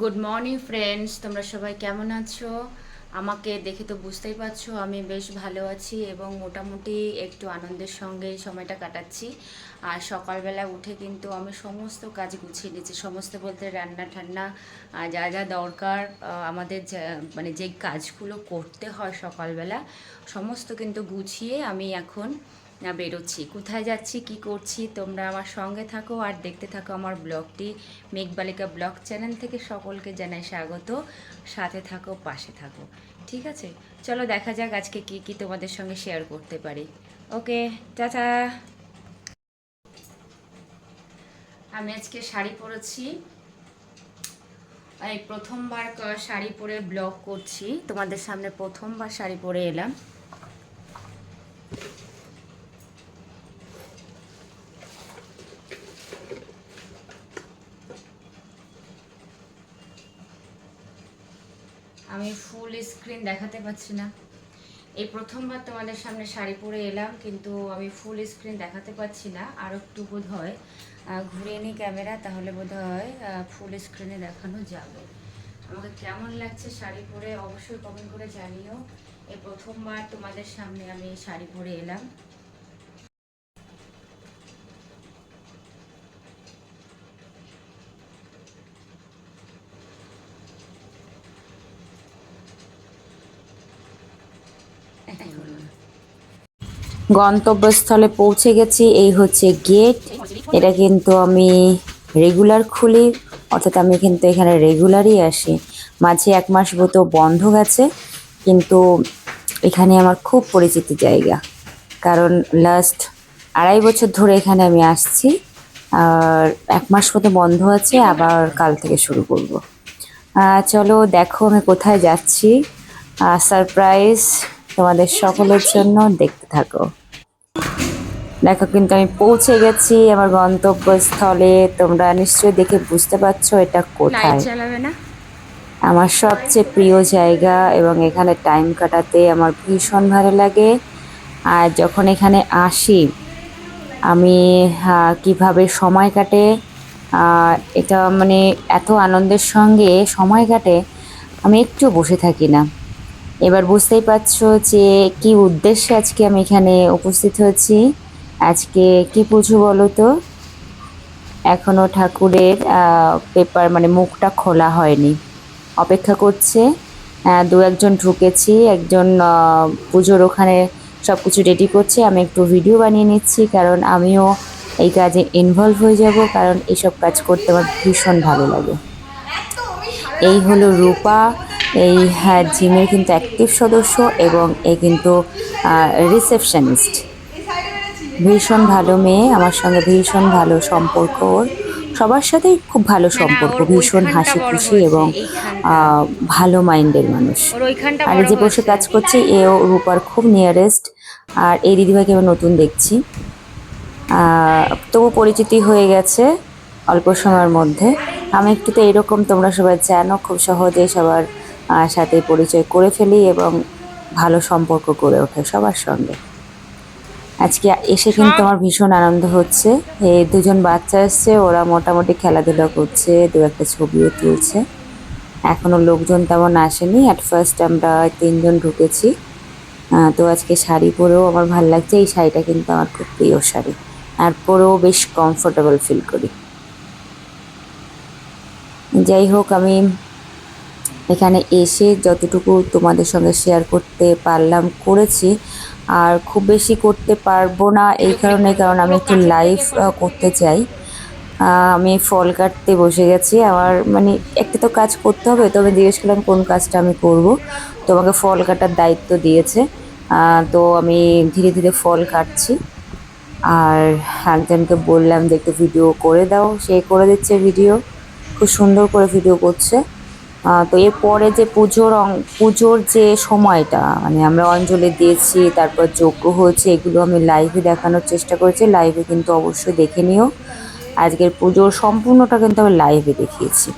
Good morning friends তোমরা সবাই কেমন আছো? আমাকে দেখে তো বুঝতেই পারছ, আমি বেশ ভালো আছি এবং মোটামুটি একটু আনন্দের সঙ্গে সময়টা কাটাচ্ছি। আর সকালবেলা উঠে কিন্তু আমি সমস্ত কাজ গুছিয়ে নিয়েছি। সমস্ত বলতে রান্না ঠান্না যা যা দরকার আমাদের মানে যে কাজগুলো করতে হয় সকালবেলা, সমস্ত কিন্তু গুছিয়ে আমি এখন না বেরোচ্ছি। কোথায় যাচ্ছি, কি করছি, তোমরা আমার সঙ্গে থাকো আর দেখতে থাকো আমার ব্লগটি। মেঘবালিকা ব্লগ চ্যানেল থেকে সকলকে জানাই স্বাগত। সাথে থাকো, পাশে থাকো। ঠিক আছে? চলো দেখা যাক আজকে কি কি তোমাদের সঙ্গে শেয়ার করতে পারি। ওকে চাচা আমি আজকে শাড়ি পরেছি। এই প্রথমবার শাড়ি পরে ব্লগ করছি। তোমাদের সামনে প্রথমবার শাড়ি পরে এলাম। আমি ফুল স্ক্রিন দেখাতে পাচ্ছি না। এই প্রথমবার তোমাদের সামনে শাড়ি পরে এলাম, কিন্তু আমি ফুল স্ক্রিন দেখাতে পাচ্ছি না। আর একটু বোধ হয় ঘুরিয়ে নিই ক্যামেরা তাহলে বোধ হয় ফুল স্ক্রিনে দেখানো যাবে। আমাকে কেমন লাগছে শাড়ি পরে, অবশ্যই কমেন্ট করে জানিও। এই প্রথমবার তোমাদের সামনে আমি শাড়ি পরে এলাম। গন্তব্যস্থলে পৌঁছে গেছি। এই হচ্ছে গেট এটা কিন্তু আমি রেগুলার খুলি, অর্থাৎ আমি কিন্তু এখানে রেগুলারই আসি। মাঝে এক মাস মতো বন্ধ গেছে, কিন্তু এখানে আমার খুব পরিচিত জায়গা। কারণ লাস্ট আড়াই বছর ধরে এখানে আমি আসছি, আর এক মাস মতো বন্ধ আছে, আবার কাল থেকে শুরু করব। চলো দেখো আমি কোথায় যাচ্ছি। সারপ্রাইজ তোমাদের সকলের জন্য দেখতে থাকো। দেখো কিন্তু আমি পৌঁছে গেছি আমার গন্তব্যস্থলে। তোমরা নিশ্চয়ই দেখে বুঝতে পারছ এটা কোথায়। আমার সবচেয়ে প্রিয় জায়গা এবং এখানে টাইম কাটাতে আমার ভীষণ ভালো লাগে। আর যখন এখানে আসি আমি কীভাবে সময় কাটে এটা মানে এত আনন্দের সঙ্গে সময় কাটে আমি একটু বসে থাকি না। এবার বুঝতেই পারছ যে কি উদ্দেশ্যে আজকে আমি এখানে উপস্থিত হয়েছি। আজকে কি পুজো বলো তো? এখনও ঠাকুরের পেপার মানে মুখটা খোলা হয়নি। অপেক্ষা করছে দু একজন ঢুকেছি, একজন পুজোর ওখানে সব কিছু রেডি করছে। আমি একটু ভিডিও বানিয়ে নিচ্ছি, কারণ আমিও এই কাজে ইনভলভ হয়ে যাব, কারণ এসব কাজ করতে আমার ভীষণ ভালো লাগে। এই হলো রূপা এই হ্যাঁ জিমের কিন্তু অ্যাক্টিভ সদস্য এবং এ কিন্তু রিসেপশনিস্ট ভীষণ ভালো মেয়ে আমার সঙ্গে ভীষণ ভালো সম্পর্ক ওর। সবার সাথেই খুব ভালো সম্পর্ক ভীষণ হাসি খুশি এবং ভালো মাইন্ডের মানুষ। আর যে বসে কাজ করছে এও রূপার খুব নিয়ারেস্ট আর এই দিদিভাইকে আমি নতুন দেখছি। তবু পরিচিতি হয়ে গেছে অল্প সময়ের মধ্যে। আমি একটু তো এরকম তোমরা সবাই জানো খুব সহজে সবার সাথে পরিচয় করে ফেলি এবং ভালো সম্পর্ক গড়ে ওঠে সবার সঙ্গে। আজকে এসে কিন্তু আমার ভীষণ আনন্দ হচ্ছে। এই দুজন বাচ্চা এসছে ওরা মোটামুটি খেলাধুলা করছে দু একটা ছবিও তুলছে। এখনও লোকজন তেমন আসেনি। অ্যাট ফার্স্ট আমরা তিনজন ঢুকেছি। তো আজকে শাড়ি পরেও আমার ভালো লাগছে। এই শাড়িটা কিন্তু আমার খুব প্রিয় শাড়ি। আর পরেও বেশ কমফোর্টেবল ফিল করি। যাই হোক আমি এখানে এসে যতটুকু তোমাদের সঙ্গে শেয়ার করতে পারলাম, করেছি। আর খুব বেশি করতে পারব না এই কারণে, কারণ আমি একটু লাইভ করতে চাই। আমি ফল কাটতে বসে গেছি। আমার মানে একটা তো কাজ করতে হবে, তবে জিজ্ঞেস করলাম, কোন কাজটা আমি করব? তোমাকে ফল কাটার দায়িত্ব দিয়েছে। তো আমি ধীরে ধীরে ফল কাটছি। আর একজনকে বললাম যে, একটু ভিডিও করে দাও। সে করে দিচ্ছে ভিডিও খুব সুন্দর করে ভিডিও করছে। তো এরপরে যে পুজোর অং- পুজোর যে সময়টা মানে আমরা অঞ্জলি দিয়েছি তারপর যজ্ঞ হয়েছে এগুলো আমি লাইভে দেখানোর চেষ্টা করেছি লাইভে কিন্তু অবশ্যই দেখে নিও। আজকের পুজোর সম্পূর্ণটা কিন্তু আমি লাইভে দেখিয়েছি।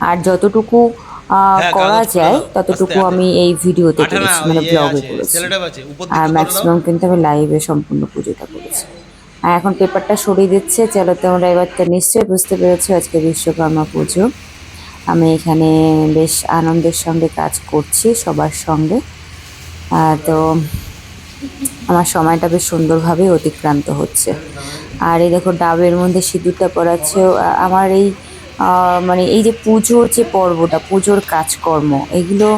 আর যতটুকু হ্যাঁ, করা যায় ততটুকু আমি এই ভিডিওতে করেছি মানে ইয়ে ব্লগে করেছি। উপর দিকে আর ম্যাক্সিমাম কিন্তু আমি লাইভে সম্পূর্ণ পুজোটা করেছি। আর এখন পেপারটা সরিয়ে দিচ্ছে চলো তোমরা এবার তো নিশ্চয়ই বুঝতে পেরেছ আজকে বিশ্বকর্মা পুজো। আমি এখানে বেশ আনন্দের সঙ্গে কাজ করছি সবার সঙ্গে। তো আমার সময়টা বেশ সুন্দরভাবে অতিক্রান্ত হচ্ছে। আর এই দেখো, ডাবের মধ্যে সিঁদুরটা পড়াচ্ছে আমার এই মানে এই যে পুজোর যে পর্বটা, পুজোর কাজকর্ম, এগুলো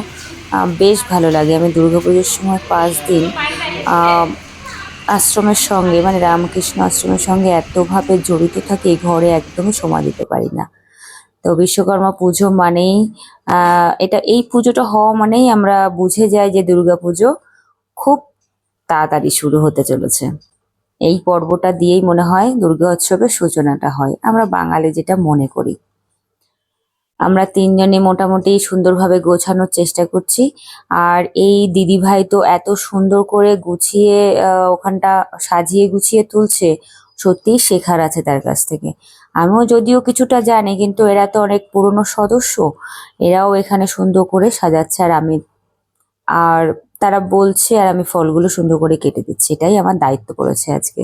বেশ ভালো লাগে। আমি দুর্গাপুজোর সময় পাঁচ দিন আশ্রমের সঙ্গে মানে রামকৃষ্ণ আশ্রমের সঙ্গে এতভাবে জড়িত থাকি ঘরে একদমই সময় দিতে পারি না। তো বিশ্বকর্মা পুজো মানেই এটা, এই পুজোটা হওয়া মানেই আমরা বুঝে যাই যে দুর্গা পুজো খুব তাড়াতাড়ি শুরু হতে চলেছে। এই পর্বটা দিয়েই মনে হয় দুর্গা উৎসবের সূচনাটা হয়। আমরা বাঙালি যেটা মনে করি। আমরা তিনজনে মোটামুটি সুন্দরভাবে গোছানোর চেষ্টা করছি। আর এই দিদিভাই তো এত সুন্দর করে গুছিয়ে ওখানটা সাজিয়ে গুছিয়ে তুলছে, সত্যিই শেখার আছে তার কাছ থেকে। আমিও যদিও কিছুটা জানি, কিন্তু এরা তো অনেক পুরনো সদস্য। এরাও এখানে সুন্দর করে সাজাচ্ছে আর আমি আর তারা বলছে, আর আমি ফলগুলো সুন্দর করে কেটে দিচ্ছি। এটাই আমার দায়িত্ব পড়েছে আজকে।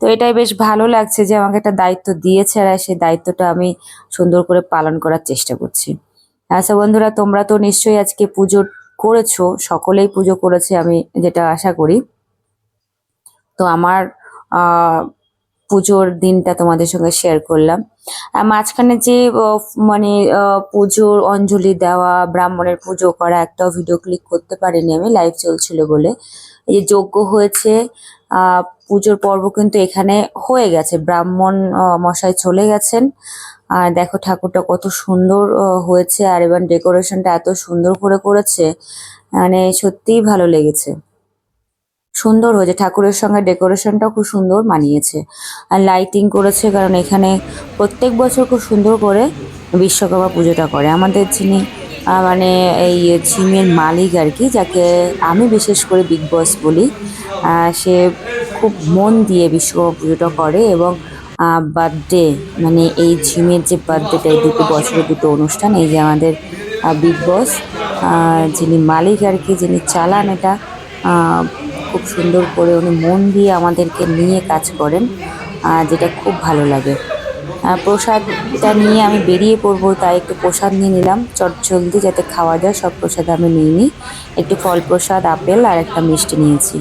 তো এটাই বেশ ভালো লাগছে যে আমাকে একটা দায়িত্ব দিয়েছে আর সেই দায়িত্বটা আমি সুন্দর করে পালন করার চেষ্টা করছি। আচ্ছা বন্ধুরা, তোমরা তো নিশ্চয়ই আজকে পুজো করেছ, সকলেই পুজো করেছে আমি যেটা আশা করি। তো আমার পুজোর দিনটা তোমাদের সঙ্গে শেয়ার করলাম। আর মাঝখানে যে মানে পুজোর অঞ্জলি দেওয়া, ব্রাহ্মণের পুজো করা একটাও ভিডিও ক্লিক করতে পারিনি আমি লাইভ চলছিল বলে। এই যে যজ্ঞ হয়েছে পুজোর পর্ব কিন্তু এখানে হয়ে গেছে। ব্রাহ্মণ মশাই চলে গেছেন। আর দেখো ঠাকুরটা কত সুন্দর হয়েছে। আর এবার ডেকোরেশনটা এত সুন্দর করে করেছে মানে সত্যিই ভালো লেগেছে। সুন্দর হয়েছে। ঠাকুরের সঙ্গে ডেকোরেশনটাও খুব সুন্দর মানিয়েছে। আর লাইটিং করেছে কারণ এখানে প্রত্যেক বছর খুব সুন্দর করে বিশ্বকর্মা পুজোটা করে। আমাদের যিনি মানে এই জিমের মালিক আর কি, যাকে আমি বিশেষ করে বিগ বস বলি সে খুব মন দিয়ে বিশ্বকর্মা পুজোটা করে এবং বার্থডে মানে এই জিমের যে বার্থডেটা এই দুটো বছরের দুটো অনুষ্ঠান, এই যে আমাদের বিগ বস যিনি মালিক আর কি, যিনি চালান এটা খুব সুন্দর করে উনি মন দিয়ে আমাদেরকে নিয়ে কাজ করেন যেটা খুব ভালো লাগে। প্রসাদটা নিয়ে আমি বেরিয়ে পড়ব, তাই একটু প্রসাদ নিয়ে নিলাম। চটজলদি যাতে খাওয়া যায়, সব প্রসাদ আমি নিয়ে নিই। একটু ফল প্রসাদ আপেল আর একটা মিষ্টি নিয়েছি।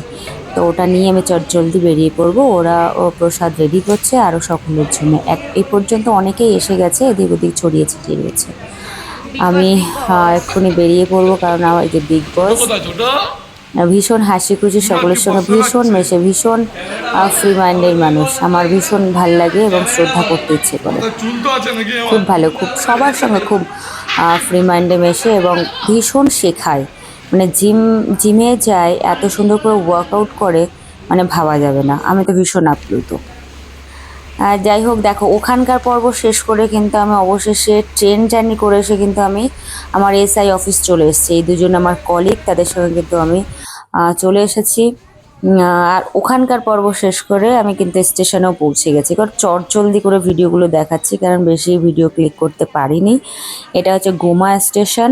তো ওটা নিয়ে আমি চটজলদি বেরিয়ে পড়ব। ওরা, ও প্রসাদ রেডি করছে আরও সকলের জন্য। এক এই পর্যন্ত অনেকেই এসে গেছে, এদিক ওদিক ছড়িয়ে ছিটিয়ে রয়েছে। আমি এক্ষুনি বেরিয়ে পড়ব, কারণ আমার এই যে বিগ বস ভীষণ হাসি খুশি সকলের সঙ্গে ভীষণ মেশে, ভীষণ ফ্রি মাইন্ডের মানুষ। আমার ভীষণ ভালো লাগে এবং শ্রদ্ধা করতে ইচ্ছে করে। খুব ভালো, খুব, সবার সঙ্গে খুব ফ্রি মাইন্ডে মেশে এবং ভীষণ শেখায়। মানে জিম জিমে যায়, এত সুন্দর করে ওয়ার্কআউট করে মানে ভাবা যাবে না। আমি তো ভীষণ আপ্লুত। যাই হোক, দেখো, ওখানকার পর্ব শেষ করে কিন্তু আমি অবশেষে ট্রেন জার্নি করে এসে কিন্তু আমি আমার এসআই অফিস চলে এসেছি। এই দুজন আমার কলিগ তাদের সঙ্গে কিন্তু আমি চলে এসেছি। আর ওখানকার পর্ব শেষ করে আমি কিন্তু স্টেশনেও পৌঁছে গেছি। কারণ চট জলদি করে ভিডিওগুলো দেখাচ্ছি, কারণ বেশি ভিডিও ক্লিক করতে পারিনি। এটা হচ্ছে গোমা স্টেশন।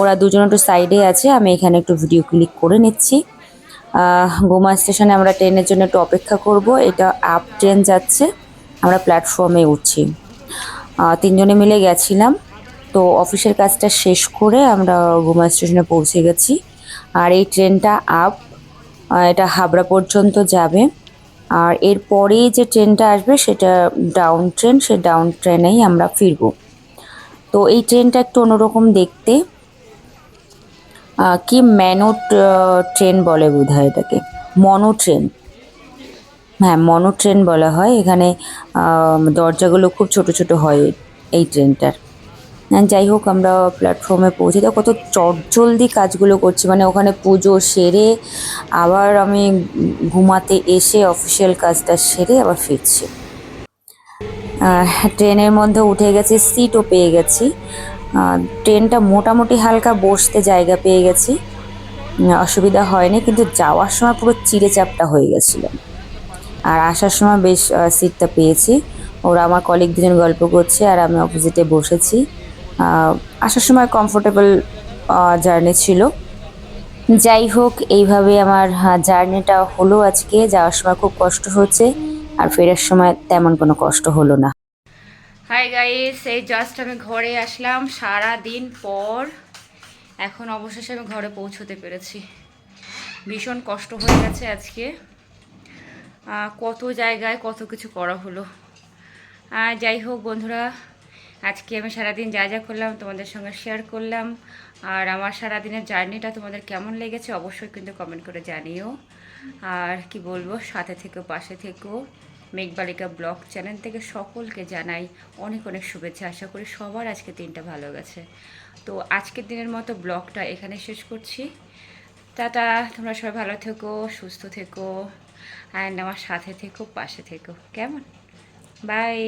ওরা দুজন একটু সাইডে আছে, আমি এখানে একটু ভিডিও ক্লিক করে নিচ্ছি। গোমা স্টেশনে আমরা ট্রেনের জন্য একটু অপেক্ষা করব। এটা আপ ট্রেন যাচ্ছে। আমরা প্ল্যাটফর্মে উঠছি। তিনজনে মিলে গেছিলাম। তো অফিসের কাজটা শেষ করে আমরা গোমা স্টেশনে পৌঁছে গেছি। আর এই ট্রেনটা আপ এটা হাবড়া পর্যন্ত যাবে। আর এরপরেই যে ট্রেনটা আসবে, সেটা ডাউন ট্রেন সে ডাউন ট্রেনেই আমরা ফিরবো। তো এই ট্রেনটা একটু অন্যরকম দেখতে। কি ম্যানো ট্রেন বলে বোধ হয় এটাকে। মনো ট্রেন হ্যাঁ মনো ট্রেন বলা হয়। এখানে দরজাগুলো খুব ছোট ছোট হয় এই ট্রেনটার যাই হোক, আমরা প্ল্যাটফর্মে পৌঁছে তো কত চটজলদি কাজগুলো করছি। মানে ওখানে পুজো সেরে, আবার আমি ঘুমাতে এসে অফিসিয়াল কাজটা সেরে আবার ফিরছি। ট্রেনের মধ্যে উঠে গেছি সিটও পেয়ে গেছি। ট্রেনটা মোটামুটি হালকা বসতে জায়গা পেয়ে গেছি। অসুবিধা হয়নি, কিন্তু যাওয়ার সময় পুরো চিড়ে চাপটা হয়ে গেছিল। আর আসার সময় বেশ সিটটা পেয়েছি। ওরা আমার কলিগ দুজন গল্প করছে আর আমি অপোজিটে বসেছি। আসার সময় কমফোর্টেবল জার্নি ছিল। যাই হোক, এইভাবে আমার জার্নিটা হলো আজকে। যাওয়ার সময় খুব কষ্ট হচ্ছে আর ফেরার সময় তেমন কোনো কষ্ট হলো না। হাই গাইস এই জাস্ট আমি ঘরে আসলাম। সারা দিন পর এখন অবশেষে আমি ঘরে পৌঁছতে পেরেছি। ভীষণ কষ্ট হয়ে গেছে আজকে। কত জায়গায় কত কিছু করা হলো। যাই হোক বন্ধুরা, আজকে আমি সারাদিন যা যা করলাম তোমাদের সঙ্গে শেয়ার করলাম। আর আমার সারাদিনের জার্নিটা তোমাদের কেমন লেগেছে অবশ্যই কিন্তু কমেন্ট করে জানিও। আর কি বলব, সাথে থেকেও পাশে থেকেও মেঘবালিকা ব্লগ চ্যানেল থেকে সকলকে জানাই অনেক অনেক শুভেচ্ছা। আশা করি সবার আজকে দিনটা ভালো গেছে। তো আজকের দিনের মতো ব্লগটা এখানে শেষ করছি। টাটা, তোমরা সবাই ভালো থেকো, সুস্থ থেকো। অ্যান্ড আমার সাথে থেকো পাশে থেকো। কেমন? বাই